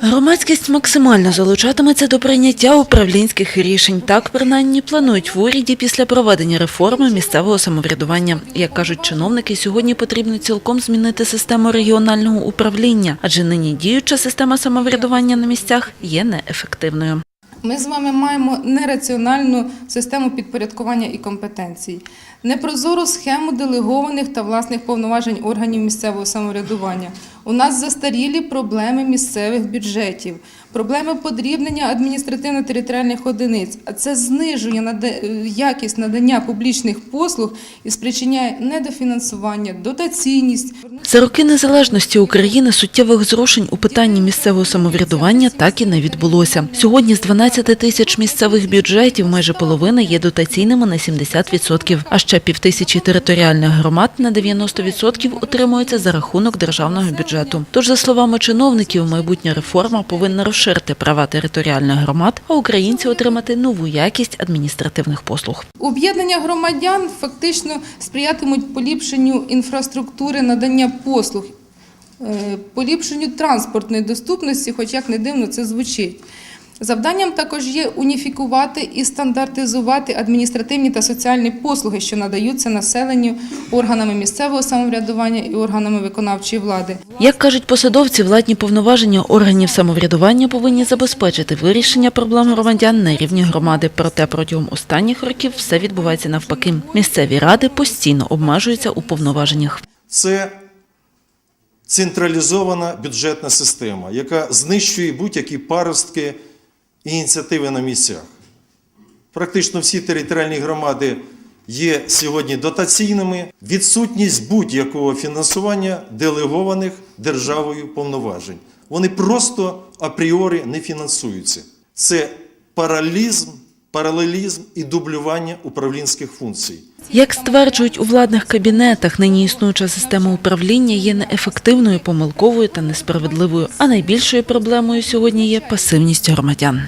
Громадськість максимально залучатиметься до прийняття управлінських рішень. Так, принаймні, планують в уряді після проведення реформи місцевого самоврядування. Як кажуть чиновники, сьогодні потрібно цілком змінити систему регіонального управління, адже нині діюча система самоврядування на місцях є неефективною. Ми з вами маємо нераціональну систему підпорядкування і компетенцій, непрозору схему делегованих та власних повноважень органів місцевого самоврядування. У нас застарілі проблеми місцевих бюджетів, проблеми подрібнення адміністративно-територіальних одиниць, а це знижує наде- якість надання публічних послуг і спричиняє недофінансування, дотаційність. За роки незалежності України суттєвих зрушень у питанні місцевого самоврядування так і не відбулося. Сьогодні з 12 тисяч місцевих бюджетів майже половина є дотаційними на 70%, а ще півтисячі територіальних громад на 90% утримуються за рахунок державного бюджету. Тож, за словами чиновників, майбутня реформа повинна розширити права територіальних громад, а українці отримати нову якість адміністративних послуг. Об'єднання громадян фактично сприятимуть поліпшенню інфраструктури надання послуг, е, поліпшенню транспортної доступності, хоч як не дивно це звучить. Завданням також є уніфікувати і стандартизувати адміністративні та соціальні послуги, що надаються населенню органами місцевого самоврядування і органами виконавчої влади. Як кажуть посадовці, владні повноваження органів самоврядування повинні забезпечити вирішення проблем громадян на рівні громади. Проте протягом останніх років все відбувається навпаки. Місцеві ради постійно обмежуються у повноваженнях. це централізована бюджетна система, яка знищує будь-які паростки і ініціативи на місцях. Практично всі територіальні громади є сьогодні дотаційними. Відсутність будь-якого фінансування делегованих державою повноважень. Вони просто апріорі не фінансуються. Це паралізм, паралелізм і дублювання управлінських функцій. Як стверджують у владних кабінетах, нині існуюча система управління є неефективною, помилковою та несправедливою. А найбільшою проблемою сьогодні є пасивність громадян.